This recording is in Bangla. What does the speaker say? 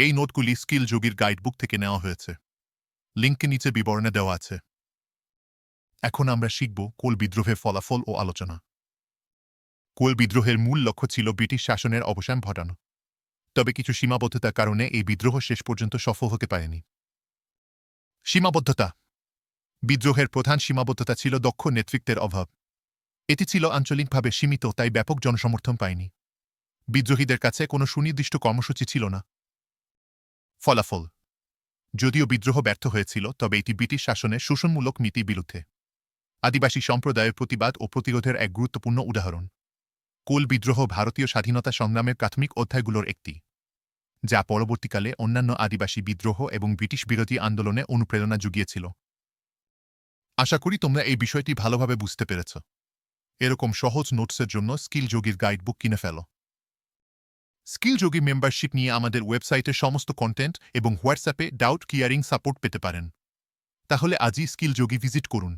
এই নোটগুলি স্কিল যোগীর গাইডবুক থেকে নেওয়া হয়েছে। লিঙ্ককে নিচে বিবরণে দেওয়া আছে। এখন আমরা শিখব কোল বিদ্রোহের ফলাফল ও আলোচনা। কোল বিদ্রোহের মূল লক্ষ্য ছিল ব্রিটিশ শাসনের অবসান ঘটানো। তবে কিছু সীমাবদ্ধতার কারণে এই বিদ্রোহ শেষ পর্যন্ত সফল হতে পারেনি। সীমাবদ্ধতা। বিদ্রোহের প্রধান সীমাবদ্ধতা ছিল দক্ষ নেতৃত্বের অভাব। এটি ছিল আঞ্চলিকভাবে সীমিত, তাই ব্যাপক জনসমর্থন পায়নি। বিদ্রোহীদের কাছে কোনো সুনির্দিষ্ট কর্মসূচি ছিল না। ফলাফল। যদিও বিদ্রোহ ব্যর্থ হয়েছিল, তবে এটি ব্রিটিশ শাসনের শোষণমূলক নীতি বিরুদ্ধে। আদিবাসী সম্প্রদায়ের প্রতিবাদ ও প্রতিরোধের এক গুরুত্বপূর্ণ উদাহরণ। কোল বিদ্রোহ ভারতীয় স্বাধীনতা সংগ্রামের প্রাথমিক অধ্যায়গুলোর একটি, যা পরবর্তীকালে অন্যান্য আদিবাসী বিদ্রোহ এবং ব্রিটিশ বিরোধী আন্দোলনে অনুপ্রেরণা জুগিয়েছিল। আশা করি তোমরা এই বিষয়টি ভালোভাবে বুঝতে পেরেছ। এরকম সহজ নোটসের জন্য স্কিল যোগীর গাইডবুক কিনে ফেলো। স্কিল যোগী মেম্বারশিপ নিয়ে আমাদের ওয়েবসাইটে সমস্ত কন্টেন্ট এবং হোয়াটসঅ্যাপে ডাউট কিয়ারিং সাপোর্ট পেতে পারেন। তাহলে আজই স্কিলযোগী ভিজিট করুন।